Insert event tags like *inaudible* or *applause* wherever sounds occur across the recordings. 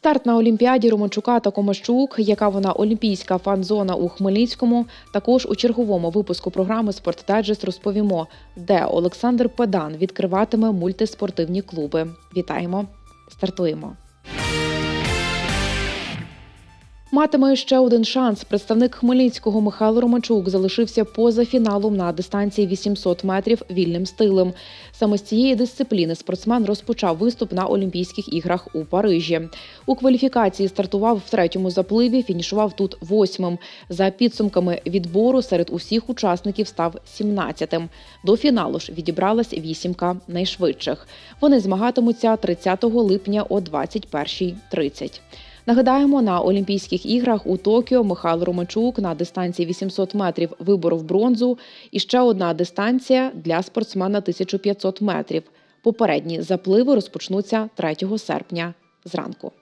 Старт на Олімпіаді Романчука та Комащук, яка вона олімпійська фан-зона у Хмельницькому. Також у черговому випуску програми «Спортдайджест» розповімо, де Олександр Педан відкриватиме мультиспортивні клуби. Вітаємо! Стартуємо! Матиме ще один шанс. Представник Хмельницького Михайло Романчук залишився поза фіналом на дистанції 800 метрів вільним стилем. Саме з цієї дисципліни спортсмен розпочав виступ на Олімпійських іграх у Парижі. У кваліфікації стартував в третьому запливі, фінішував тут восьмим. За підсумками відбору серед усіх учасників став 17-тим. До фіналу ж відібралась вісімка найшвидших. Вони змагатимуться 30 липня о 21.30. Нагадаємо, на Олімпійських іграх у Токіо Михайло Романчук на дистанції 800 метрів виборов бронзу і ще одна дистанція для спортсмена 1500 метрів. Попередні запливи розпочнуться 3 серпня зранку.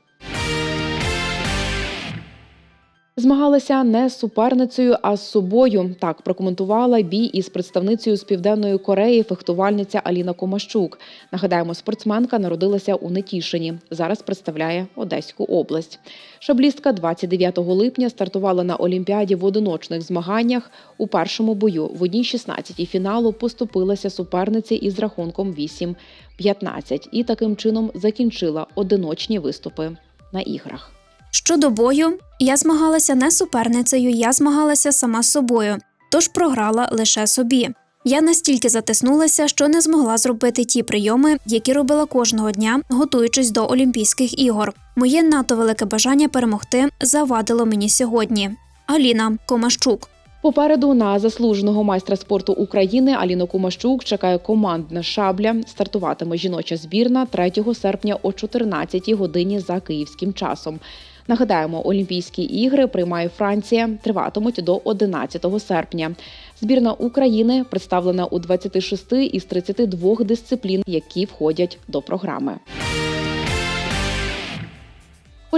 Змагалися не з суперницею, а з собою. Так прокоментувала бій із представницею з південної Кореї фехтувальниця Аліна Комащук. Нагадаємо, спортсменка народилася у Нетішині. Зараз представляє Одеську область. Шаблістка 29 липня стартувала на Олімпіаді в одиночних змаганнях. У першому бою в одній 16 фіналу поступилася суперниці із рахунком 8-15 і таким чином закінчила одиночні виступи на іграх. Щодо бою, я змагалася не суперницею, я змагалася сама з собою, тож програла лише собі. Я настільки затиснулася, що не змогла зробити ті прийоми, які робила кожного дня, готуючись до Олімпійських ігор. Моє надто велике бажання перемогти завадило мені сьогодні. Аліна Комащук. Попереду на заслуженого майстра спорту України Аліну Кумащук чекає командна шабля. Стартуватиме жіноча збірна 3 серпня о 14 годині за київським часом. Нагадаємо, Олімпійські ігри приймає Франція, триватимуть до 11 серпня. Збірна України представлена у 26 із 32 дисциплін, які входять до програми.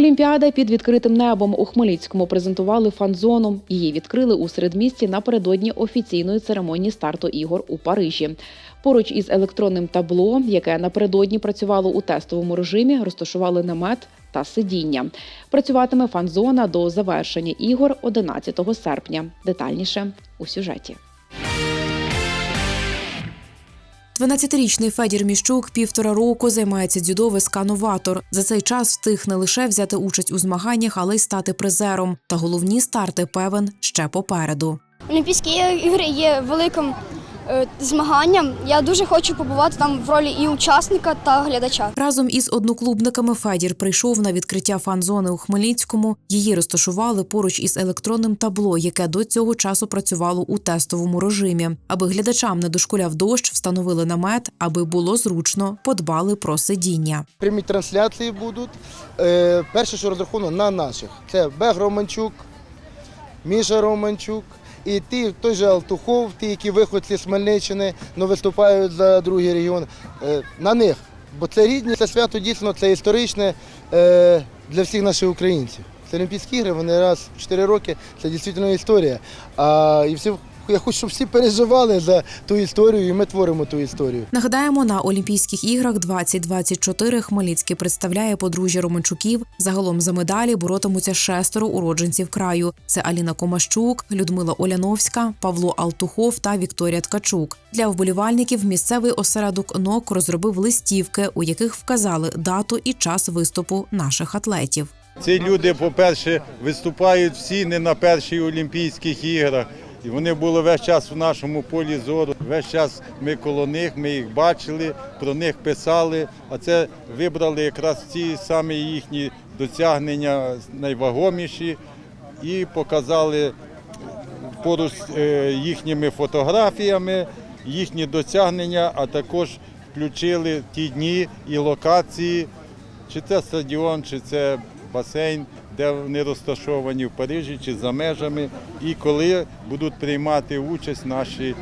Олімпіада під відкритим небом у Хмельницькому презентували фан-зону. Її відкрили у середмісті напередодні офіційної церемонії старту ігор у Парижі. Поруч із електронним табло, яке напередодні працювало у тестовому режимі, розташували намет та сидіння. Працюватиме фан-зона до завершення ігор 11 серпня. Детальніше у сюжеті. 12-річний Федір Міщук півтора року займається дзюдо вискануватор. За цей час встиг не лише взяти участь у змаганнях, але й стати призером. Та головні старти певен ще попереду. Олімпійські ігри є великим змаганням. Я дуже хочу побувати там в ролі і учасника та глядача. Разом із одноклубниками Федір прийшов на відкриття фан-зони у Хмельницькому. Її розташували поруч із електронним табло, яке до цього часу працювало у тестовому режимі. Аби глядачам не дошкуляв дощ, встановили намет, аби було зручно, подбали про сидіння. Прямі трансляції будуть. Е, перше, що розраховано на наших. Це Бег Романчук, Міша Романчук і ті, той же Алтухов, ті, які виходці з Хмельниччини, але виступають за другий регіон. Е, на них. Бо це рідні, це свято дійсно це історичне е, для всіх наших українців. Це Олімпійські ігри, вони раз в 4 роки, це дійсно історія. А, і всі, я хочу, щоб всі переживали за ту історію, і ми творимо ту історію. Нагадаємо, на Олімпійських іграх 2024 Хмельницький представляє подружжя Романчуків. Загалом за медалі боротимуться шестеро уродженців краю. Це Аліна Комащук, Людмила Оляновська, Павло Алтухов та Вікторія Ткачук. Для вболівальників місцевий осередок НОК розробив листівки, у яких вказали дату і час виступу наших атлетів. Ці люди, по-перше, виступають всі не на перших Олімпійських іграх. І вони були весь час в нашому полі зору. Весь час ми коло них, ми їх бачили, про них писали. А це вибрали якраз ці самі їхні досягнення найвагоміші і показали поруч е, їхніми фотографіями, їхні досягнення, а також включили ті дні і локації, чи це стадіон, чи це басейн, де вони розташовані в Парижі чи за межами, і коли будуть приймати участь наші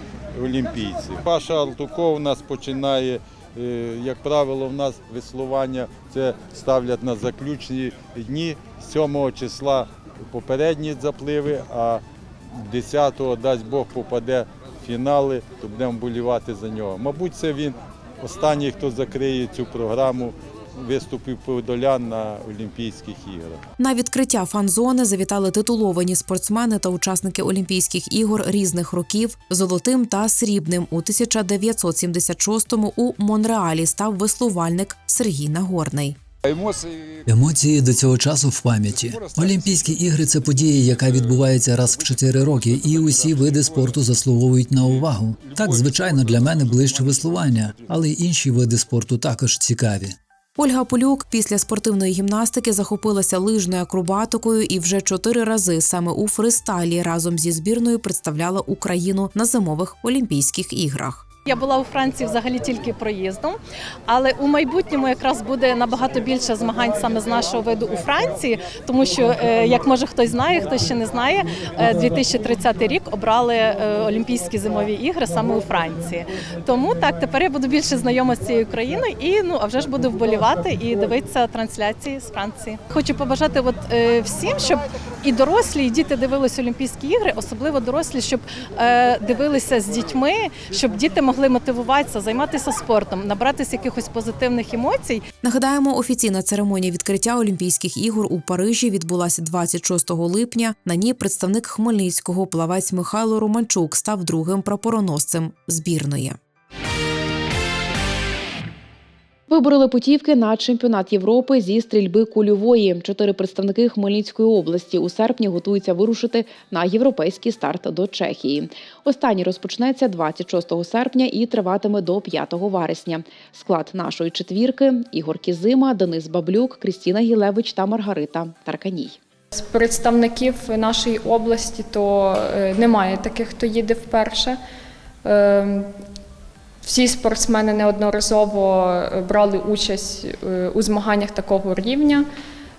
олімпійці. Паша Алтуков у нас починає, е, як правило, в нас веслування це ставлять на заключні дні 7 числа попередні запливи, а 10-го, дасть Бог, попаде в фінали, то будемо болівати за нього. Мабуть, це він останній, хто закриє цю програму виступів подолян на Олімпійських іграх. На відкриття фан-зони завітали титуловані спортсмени та учасники Олімпійських ігор різних років. Золотим та срібним у 1976-му у Монреалі став веслувальник Сергій Нагорний. Емоції до цього часу в пам'яті. Олімпійські ігри це подія, яка відбувається раз в 4 роки, і усі види спорту заслуговують на увагу. Так, звичайно, для мене ближче веслування, але й інші види спорту також цікаві. Ольга Полюк після спортивної гімнастики захопилася лижною акробатикою і вже чотири рази саме у фристайлі разом зі збірною представляла Україну на зимових Олімпійських іграх. Я була у Франції взагалі тільки проїздом, але у майбутньому якраз буде набагато більше змагань саме з нашого виду у Франції, тому що, е, як може хтось знає, хтось ще не знає, е, 2030 рік обрали е, Олімпійські зимові ігри саме у Франції. Тому так тепер я буду більше знайома з цією країною і ну а вже ж буду вболівати і дивитися трансляції з Франції. Хочу побажати от е, всім, щоб і дорослі, і діти дивилися Олімпійські ігри, особливо дорослі, щоб е, дивилися з дітьми, щоб діти могли мотивуватися, займатися спортом, набратися якихось позитивних емоцій. Нагадаємо, офіційна церемонія відкриття Олімпійських ігор у Парижі відбулася 26 липня. На ній представник Хмельницького плавець Михайло Романчук став другим прапороносцем збірної. Вибороли путівки на чемпіонат Європи зі стрільби кульової. Чотири представники Хмельницької області у серпні готуються вирушити на європейський старт до Чехії. Останній розпочнеться 26 серпня і триватиме до 5 вересня. Склад нашої четвірки Ігор Кізима, Денис Баблюк, Крістіна Гілевич та Маргарита Тарканій. З представників нашої області то е, немає таких, хто їде вперше. Всі спортсмени неодноразово е, брали участь е, у змаганнях такого рівня,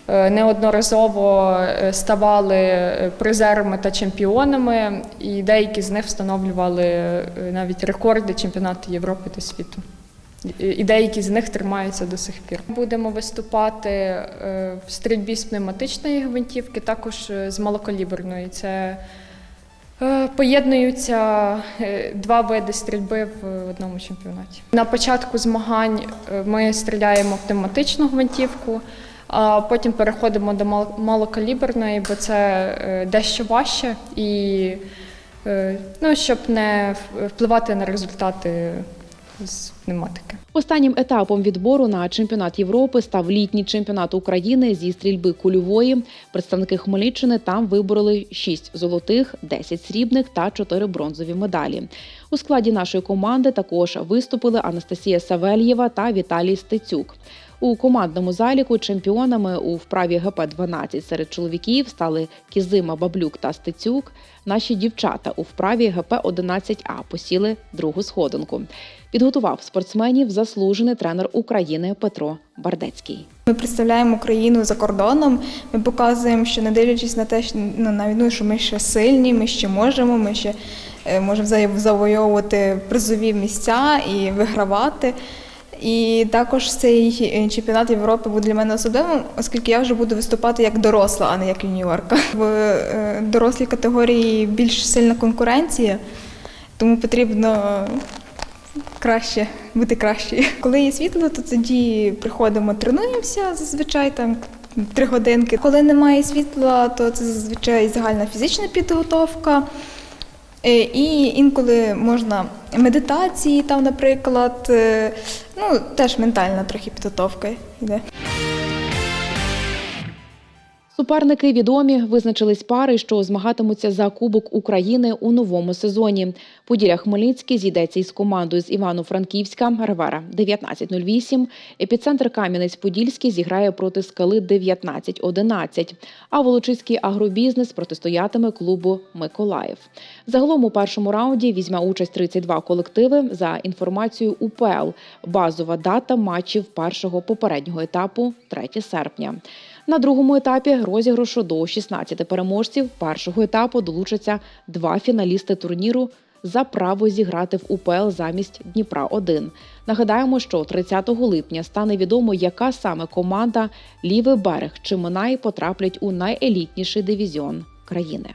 е, неодноразово ставали призерами та чемпіонами, і деякі з них встановлювали навіть рекорди чемпіонату Європи та світу. І- деякі з них тримаються до сих пір. Будемо виступати в стрільбі з пневматичної гвинтівки, також з малокаліберної. Це поєднуються е, два види стрільби в одному чемпіонаті. На початку змагань е, ми стріляємо в тематичну гвинтівку, а потім переходимо до мал- малокаліберної, бо це е, дещо важче і е, ну, щоб не впливати на результати з пневматики. Останнім етапом відбору на чемпіонат Європи став літній чемпіонат України зі стрільби кульової. Представники Хмельниччини там вибороли 6 золотих, 10 срібних та 4 бронзові медалі. У складі нашої команди також виступили Анастасія Савельєва та Віталій Стецюк. У командному заліку чемпіонами у вправі ГП-12 серед чоловіків стали Кізима, Баблюк та Стецюк. Наші дівчата у вправі ГП-11А посіли другу сходинку. Підготував спортсменів заслужений тренер України Петро Бардецький. Ми представляємо Україну за кордоном. Ми показуємо, що не дивлячись на те, що ну, на війну, що ми ще сильні, ми ще можемо, ми ще е, можемо зав- завойовувати призові місця і вигравати. І також цей е, чемпіонат Європи буде для мене особливим, оскільки я вже буду виступати як доросла, а не як юніорка. В е, дорослій категорії більш сильна конкуренція, тому потрібно краще бути кращою. Коли є світло, то тоді приходимо, тренуємося зазвичай там. Три годинки. Коли немає світла, то це зазвичай загальна фізична підготовка. Е, І інколи можна медитації, там, наприклад, е, ну теж ментальна трохи підготовка йде. Суперники відомі визначились пари, що змагатимуться за Кубок України у новому сезоні. Поділля Хмельницький зійдеться із командою з Івано-Франківська Ревера 19.08. Епіцентр Кам'янець-Подільський зіграє проти скали 19.11. А Волочиський агробізнес протистоятиме клубу Миколаїв. Загалом у першому раунді візьме участь 32 колективи. За інформацією УПЛ, базова дата матчів першого попереднього етапу 3 серпня. На другому етапі розіграшу до 16 переможців першого етапу долучаться два фіналісти турніру за право зіграти в УПЛ замість Дніпра 1 Нагадаємо, що 30 липня стане відомо, яка саме команда Лівий берег чи Минай потраплять у найелітніший дивізіон країни.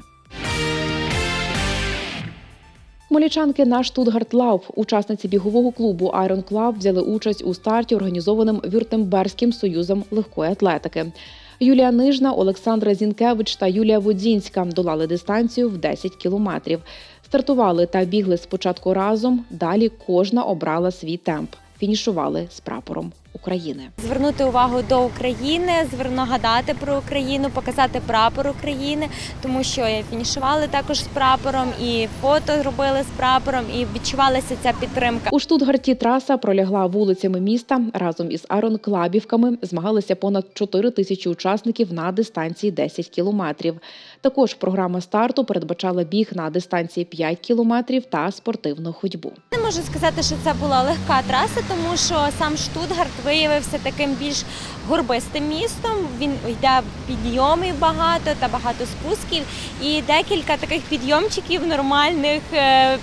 Хмельничанки на Штутгарт Лав, учасниці бігового клубу Айрон Клаб, взяли участь у старті, організованим Вюртемберзьким союзом легкої атлетики. Юлія Нижна, Олександра Зінкевич та Юлія Водінська долали дистанцію в 10 кілометрів. Стартували та бігли спочатку разом. Далі кожна обрала свій темп. Фінішували з прапором України. звернути увагу до України, нагадати про Україну, показати прапор України, тому що фінішували також з прапором, і фото робили з прапором, і відчувалася ця підтримка. У Штутгарті траса пролягла вулицями міста. Разом із аеронклабівками змагалися понад 4 тисячі учасників на дистанції 10 кілометрів. Також програма старту передбачала біг на дистанції 5 кілометрів та спортивну ходьбу. Не можу сказати, що це була легка траса, тому що сам Штутгарт виявився таким більш горбистим містом. Він йде підйомів багато та багато спусків. І декілька таких підйомчиків нормальних е,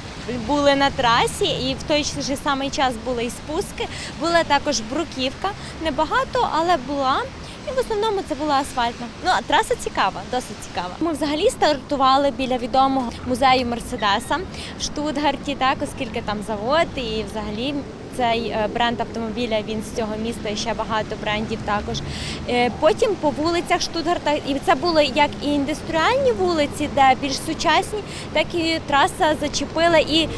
були на трасі, і в той же самий час були і спуски. Була також бруківка, небагато, але була. І в основному це була асфальтна. Ну а траса цікава, досить цікава. Ми взагалі стартували біля відомого музею Мерседеса в Штутгарті, так оскільки там завод і взагалі. Цей е, бренд автомобіля він з цього міста і ще багато брендів також. Е, Потім по вулицях Штутгарта, і це були як і індустріальні вулиці, де більш сучасні, так і траса зачепила і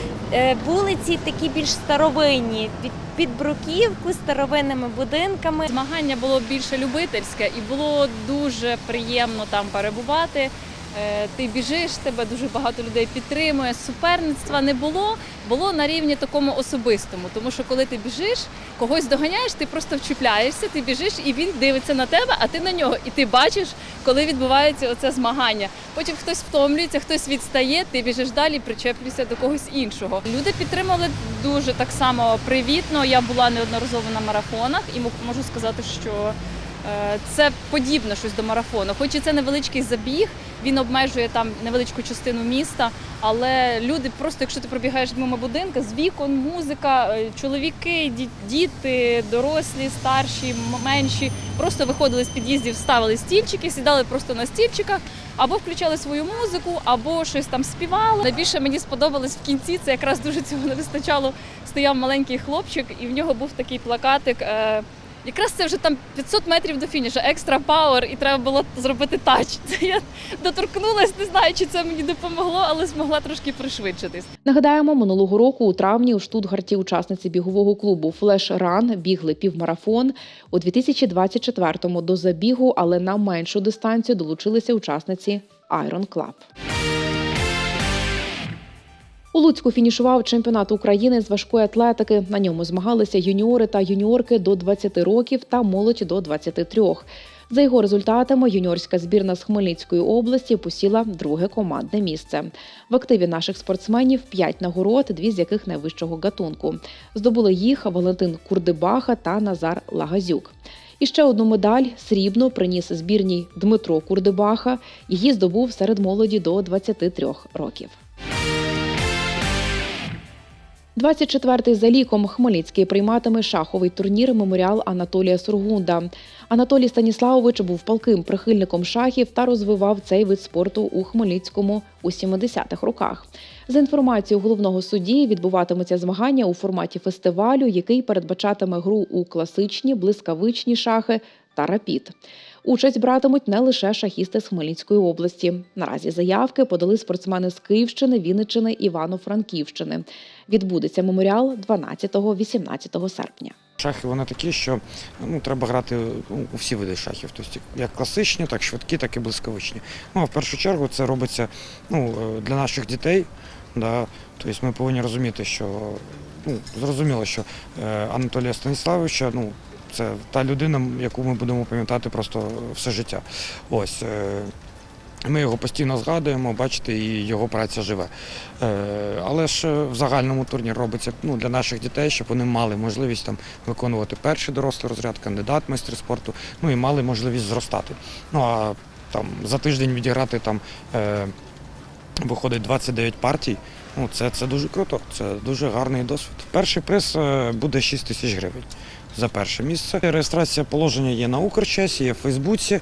вулиці такі більш старовинні, під, під бруківку, старовинними будинками. Змагання було більше любительське і було дуже приємно там перебувати. Е, Ти біжиш, тебе дуже багато людей підтримує. Суперництва не було, було на рівні такому особистому. Тому що коли ти біжиш, когось доганяєш, ти просто вчіпляєшся, ти біжиш, і він дивиться на тебе, а ти на нього. І ти бачиш, коли відбувається оце змагання. Потім хтось втомлюється, хтось відстає, ти біжиш далі, причеплюєшся до когось іншого. Люди підтримали дуже так само привітно. Я була неодноразово на марафонах і можу сказати, що це подібне щось до марафону. Хоч і це невеличкий забіг, він обмежує там невеличку частину міста, але люди просто, якщо ти пробігаєш мимо будинка, з вікон, музика, е, чоловіки, ді- діти, дорослі, старші, менші, просто виходили з під'їздів, ставили стільчики, сідали просто на стільчиках. Або включали свою музику, або щось там співали. Найбільше мені сподобалось в кінці. Це якраз дуже цього не вистачало. Стояв маленький хлопчик, і в нього був такий плакатик. Якраз це вже там 500 метрів до фінішу, екстра пауер, і треба було зробити тач. *laughs* Це я доторкнулась, не знаю, чи це мені допомогло, але змогла трошки пришвидшитись. Нагадаємо, минулого року у травні у Штутгарті учасниці бігового клубу Флеш Ран бігли півмарафон. У 2024-му до забігу, але на меншу дистанцію долучилися учасниці Iron Club. У Луцьку фінішував чемпіонат України з важкої атлетики. На ньому змагалися юніори та юніорки до 20 років та молодь до 23. За його результатами юніорська збірна з Хмельницької області посіла друге командне місце. В активі наших спортсменів п'ять нагород, дві з яких найвищого гатунку. Здобули їх Валентин Курдибаха та Назар Лагазюк. І ще одну медаль срібну приніс збірній Дмитро Курдибаха. Її здобув серед молоді до 23 років. 24-й за ліком Хмельницький прийматиме шаховий турнір Меморіал Анатолія Сургунда. Анатолій Станіславович був палким прихильником шахів та розвивав цей вид спорту у Хмельницькому у 70-х роках. За інформацією головного судді, відбуватимуться змагання у форматі фестивалю, який передбачатиме гру у класичні, блискавичні шахи та рапід. Участь братимуть не лише шахісти з Хмельницької області. Наразі заявки подали спортсмени з Київщини, Вінниччини, Івано-Франківщини. Відбудеться меморіал 12-18 серпня. Шахи вони такі, що ну, треба грати у всі види шахів. Тобто як класичні, так швидкі, так і блискавичні. Ну, а в першу чергу це робиться ну, е, для наших дітей. Да. Тобто ми повинні розуміти, що ну, зрозуміло, що е, Анатолія Станіславовича ну, це та людина, яку ми будемо пам'ятати просто все життя. Ось. Е, ми його постійно згадуємо, бачите, і його праця живе. Е, але ж е, в загальному турнір робиться ну, для наших дітей, щоб вони мали можливість там виконувати перший дорослий розряд, кандидат в майстри спорту, ну і мали можливість зростати. Ну а там за тиждень відіграти там виходить 29 партій. Ну, це, це дуже круто, це дуже гарний досвід. Перший приз буде 6 тисяч гривень за перше місце. Реєстрація положення є на Укрчасі, є в Фейсбуці.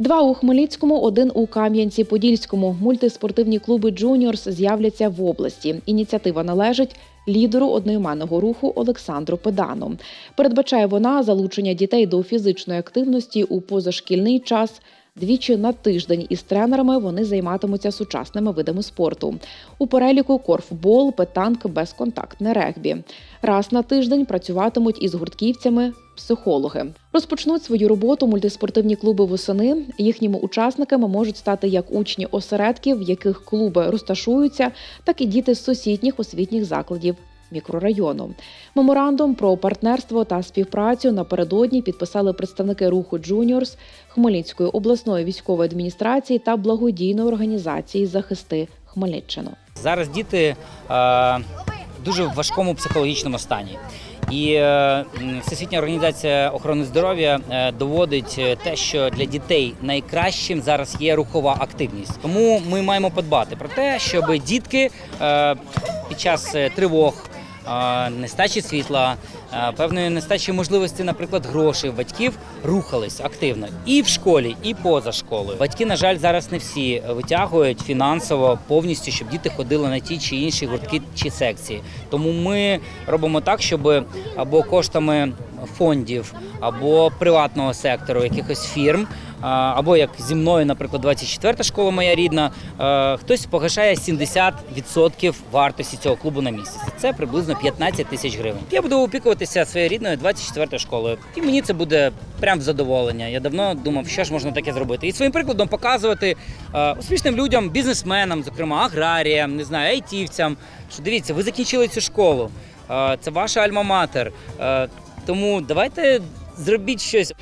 Два у Хмельницькому, один у Кам'янці-Подільському. Мультиспортивні клуби Джуніорс з'являться в області. Ініціатива належить лідеру одноіменного руху Олександру Педану. Передбачає вона залучення дітей до фізичної активності у позашкільний час. Двічі на тиждень із тренерами вони займатимуться сучасними видами спорту. У переліку корфбол, петанк, безконтактне регбі. Раз на тиждень працюватимуть із гуртківцями психологи. Розпочнуть свою роботу мультиспортивні клуби восени. Їхніми учасниками можуть стати як учні осередків, в яких клуби розташуються, так і діти з сусідніх освітніх закладів мікрорайону. Меморандум про партнерство та співпрацю напередодні підписали представники руху Джуніорс, Хмельницької обласної військової адміністрації та благодійної організації Захисти Хмельниччину. Зараз діти е, дуже в важкому психологічному стані. І е, Всесвітня організація охорони здоров'я е, доводить те, що для дітей найкращим зараз є рухова активність. Тому ми маємо подбати про те, щоб дітки під час тривог. Нестачі світла, певної нестачі можливості, наприклад, грошей батьків рухались активно і в школі, і поза школою. Батьки, на жаль, зараз не всі витягують фінансово повністю, щоб діти ходили на ті чи інші гуртки чи секції. Тому ми робимо так, щоб або коштами фондів, або приватного сектору, якихось фірм, або як зі мною, наприклад, 24-та школа моя рідна, хтось погашає 70% вартості цього клубу на місяць. Це приблизно 15 тисяч гривень. Я буду опікуватися своєю рідною 24-ю школою, і мені це буде прям в задоволення. Я давно думав, що ж можна таке зробити, і своїм прикладом показувати успішним людям, бізнесменам, зокрема аграріям, не знаю, айтівцям, що дивіться, ви закінчили цю школу. Це ваша альма-матер. Тому давайте зробіть щось.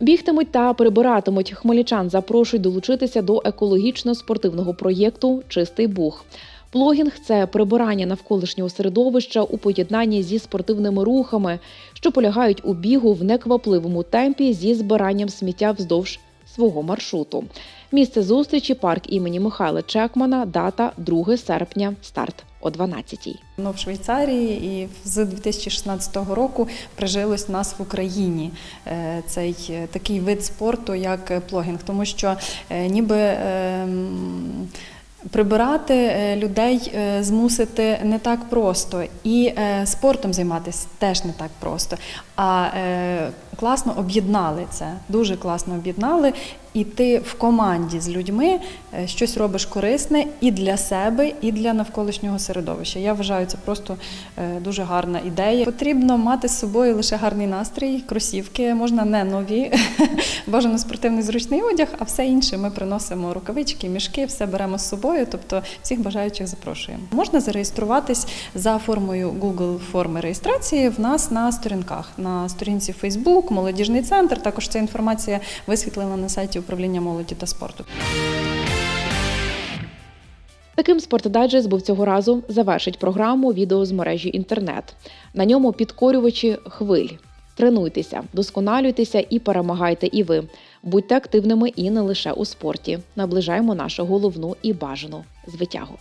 Бігтимуть та прибиратимуть. Хмельничан запрошують долучитися до екологічно-спортивного проєкту Чистий Буг. Плогінг це прибирання навколишнього середовища у поєднанні зі спортивними рухами, що полягають у бігу в неквапливому темпі зі збиранням сміття вздовж свого маршруту. Місце зустрічі парк імені Михайла Чекмана. Дата 2 серпня. Старт о 12-й. Воно в Швейцарії і з 2016 року прижилось в нас в Україні е, цей е, такий вид спорту, як плогінг, тому що е, ніби. Прибирати людей змусити не так просто, і спортом займатися теж не так просто. А класно об'єднали це, дуже класно об'єднали. І ти в команді з людьми е, щось робиш корисне і для себе, і для навколишнього середовища. Я вважаю, це просто е, дуже гарна ідея. Потрібно мати з собою лише гарний настрій, кросівки, можна не нові, *laughs* бажано спортивний зручний одяг, а все інше ми приносимо рукавички, мішки, все беремо з собою. Тобто всіх бажаючих запрошуємо. Можна зареєструватись за формою Google форми реєстрації в нас на сторінках на сторінці Facebook, молодіжний центр. Також ця інформація висвітлена на сайті управління молоді та спорту. Таким спортдайджес був цього разу завершить програму відео з мережі інтернет. На ньому підкорювачі хвиль. Тренуйтеся, досконалюйтеся і перемагайте і ви. Будьте активними і не лише у спорті. Наближаємо нашу головну і бажану звитягу.